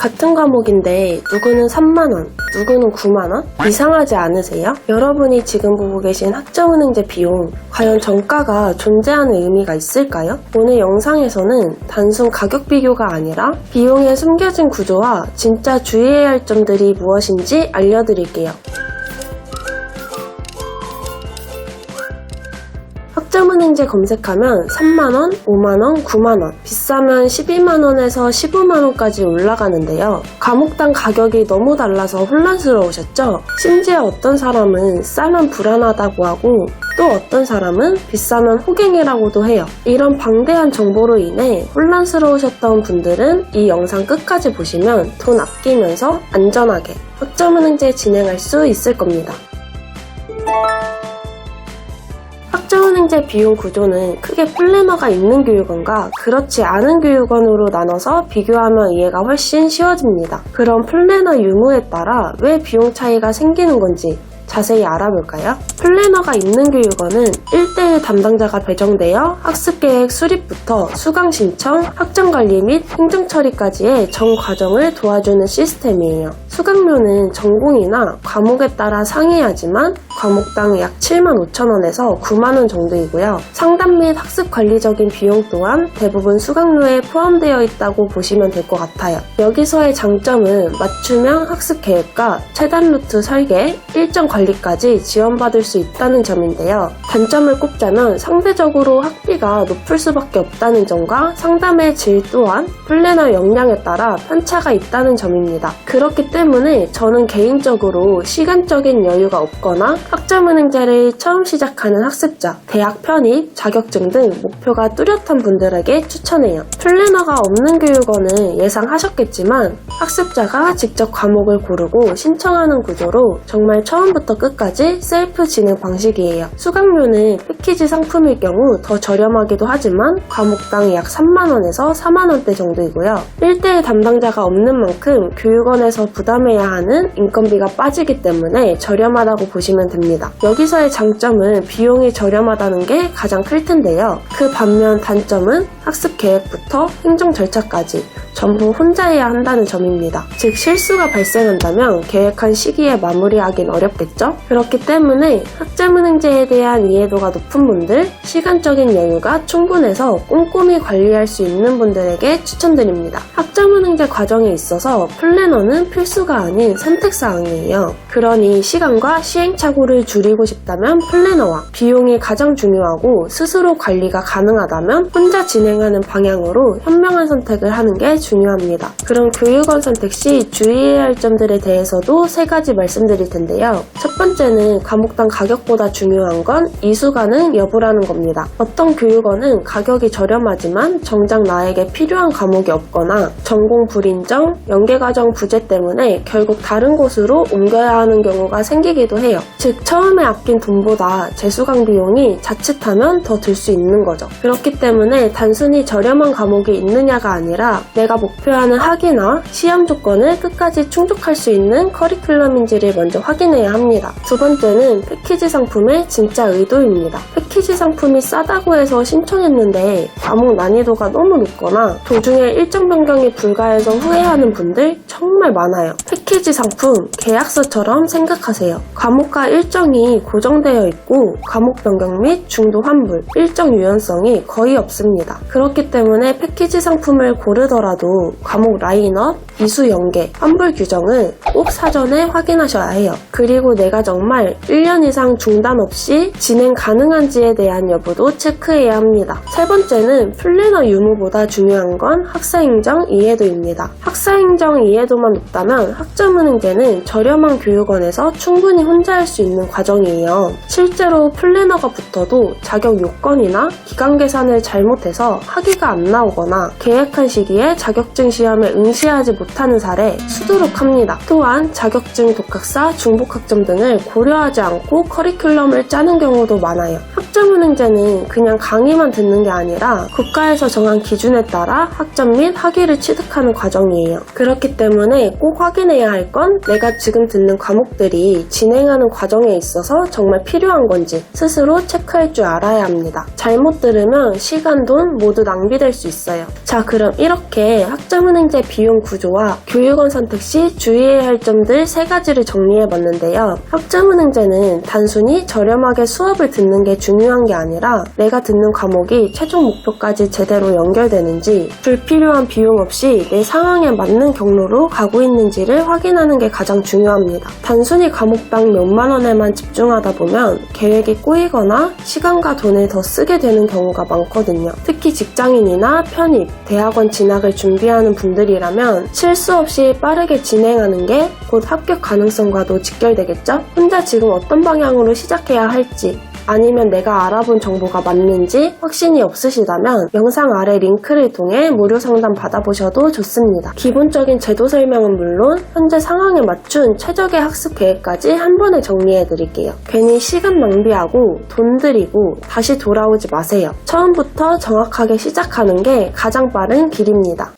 같은 과목인데 누구는 3만원, 누구는 9만원? 이상하지 않으세요? 여러분이 지금 보고 계신 학점은행제 비용, 과연 정가가 존재하는 의미가 있을까요? 오늘 영상에서는 단순 가격 비교가 아니라 비용의 숨겨진 구조와 진짜 주의해야 할 점들이 무엇인지 알려드릴게요. 학점은행제 검색하면 3만원, 5만원, 9만원, 비싸면 12만원에서 15만원까지 올라가는데요. 과목당 가격이 너무 달라서 혼란스러우셨죠? 심지어 어떤 사람은 싸면 불안하다고 하고 또 어떤 사람은 비싸면 호갱이라고도 해요. 이런 방대한 정보로 인해 혼란스러우셨던 분들은 이 영상 끝까지 보시면 돈 아끼면서 안전하게 학점은행제 진행할 수 있을 겁니다. 학점은행제 비용 구조는 크게 플래너가 있는 교육원과 그렇지 않은 교육원으로 나눠서 비교하면 이해가 훨씬 쉬워집니다. 그럼 플래너 유무에 따라 왜 비용 차이가 생기는 건지 자세히 알아볼까요? 플래너가 있는 교육원은 1대1 담당자가 배정되어 학습계획 수립부터 수강 신청, 학점 관리 및 행정 처리까지의 전 과정을 도와주는 시스템이에요. 수강료는 전공이나 과목에 따라 상이하지만 과목당 약 7만 5천 원에서 9만 원 정도이고요. 상담 및 학습 관리적인 비용 또한 대부분 수강료에 포함되어 있다고 보시면 될 것 같아요. 여기서의 장점은 맞춤형 학습 계획과 최단 루트 설계, 일정 관리 까지 지원받을 수 있다는 점인데요. 단점을 꼽자면 상대적으로 학비가 높을 수밖에 없다는 점과 상담의 질 또한 플래너 역량에 따라 편차가 있다는 점입니다. 그렇기 때문에 저는 개인적으로 시간적인 여유가 없거나 학점은행제를 처음 시작하는 학습자, 대학 편입, 자격증 등 목표가 뚜렷한 분들에게 추천해요. 플래너가 없는 교육원은 예상하셨겠지만 학습자가 직접 과목을 고르고 신청하는 구조로 정말 처음부터 끝까지 셀프 진행 방식이에요. 수강료는 패키지 상품일 경우 더 저렴하기도 하지만 과목당 약 3만원에서 4만원대 정도이고요. 1대1 담당자가 없는 만큼 교육원에서 부담해야 하는 인건비가 빠지기 때문에 저렴하다고 보시면 됩니다. 여기서의 장점은 비용이 저렴하다는 게 가장 클 텐데요. 그 반면 단점은 학습 계획부터 행정 절차까지 전부 혼자 해야 한다는 점입니다. 즉 실수가 발생한다면 계획한 시기에 마무리하긴 어렵겠죠? 그렇기 때문에 학점은행제에 대한 이해도가 높은 분들, 시간적인 여유가 충분해서 꼼꼼히 관리할 수 있는 분들에게 추천드립니다. 학점은행제 과정에 있어서 플래너는 필수가 아닌 선택사항이에요. 그러니 시간과 시행착오를 줄이고 싶다면 플래너와 비용이 가장 중요하고 스스로 관리가 가능하다면 혼자 진행 하는 방향으로 현명한 선택을 하는 게 중요합니다. 그럼 교육원 선택 시 주의해야 할 점들에 대해서도 세 가지 말씀드릴 텐데요. 첫 번째는 과목당 가격보다 중요한 건 이수 가능 여부라는 겁니다. 어떤 교육원은 가격이 저렴하지만 정작 나에게 필요한 과목이 없거나 전공 불인정, 연계과정 부재 때문에 결국 다른 곳으로 옮겨야 하는 경우가 생기기도 해요. 즉 처음에 아낀 돈보다 재수강 비용이 자칫하면 더 들 수 있는 거죠. 그렇기 때문에 단순 히 저렴한 과목이 있느냐가 아니라 내가 목표하는 학위나 시험 조건을 끝까지 충족할 수 있는 커리큘럼인지를 먼저 확인해야 합니다. 두 번째는 패키지 상품의 진짜 의도입니다. 패키지 상품이 싸다고 해서 신청했는데 과목 난이도가 너무 높거나 도중에 일정 변경이 불가해서 후회하는 분들 정말 많아요. 패키지 상품 계약서처럼 생각하세요. 과목과 일정이 고정되어 있고 과목 변경 및 중도 환불, 일정 유연성이 거의 없습니다. 그렇기 때문에 패키지 상품을 고르더라도 과목 라인업, 이수 연계, 환불 규정은 꼭 사전에 확인하셔야 해요. 그리고 내가 정말 1년 이상 중단 없이 진행 가능한지 에 대한 여부도 체크해야 합니다. 세 번째는 플래너 유무보다 중요한 건 학사행정 이해도입니다. 학사행정 이해도만 높다면 학점은행제는 저렴한 교육원에서 충분히 혼자 할 수 있는 과정이에요. 실제로 플래너가 붙어도 자격 요건이나 기간 계산을 잘못해서 학위가 안 나오거나 계획한 시기에 자격증 시험에 응시하지 못하는 사례 수두룩합니다. 또한 자격증 독학사, 중복학점 등을 고려하지 않고 커리큘럼을 짜는 경우도 많아요. 학점은행제는 그냥 강의만 듣는 게 아니라 국가에서 정한 기준에 따라 학점 및 학위를 취득하는 과정이에요. 그렇기 때문에 꼭 확인해야 할 건 내가 지금 듣는 과목들이 진행하는 과정에 있어서 정말 필요한 건지 스스로 체크할 줄 알아야 합니다. 잘못 들으면 시간, 돈 모두 낭비될 수 있어요. 자, 그럼 이렇게 학점은행제 비용 구조와 교육원 선택 시 주의해야 할 점들 세 가지를 정리해 봤는데요. 학점은행제는 단순히 저렴하게 수업을 듣는 게 중요한 게 아니라 내가 듣는 과목이 최종 목표까지 제대로 연결되는지 불필요한 비용 없이 내 상황에 맞는 경로로 가고 있는지를 확인하는 게 가장 중요합니다. 단순히 과목당 몇만 원에만 집중하다 보면 계획이 꼬이거나 시간과 돈을 더 쓰게 되는 경우가 많거든요. 특히 직장인이나 편입, 대학원 진학을 준비하는 분들이라면 실수 없이 빠르게 진행하는 게 곧 합격 가능성과도 직결되겠죠? 혼자 지금 어떤 방향으로 시작해야 할지 아니면 내가 알아본 정보가 맞는지 확신이 없으시다면 영상 아래 링크를 통해 무료 상담 받아보셔도 좋습니다. 기본적인 제도 설명은 물론 현재 상황에 맞춘 최적의 학습 계획까지 한 번에 정리해 드릴게요. 괜히 시간 낭비하고 돈 들이고 다시 돌아오지 마세요. 처음부터 정확하게 시작하는 게 가장 빠른 길입니다.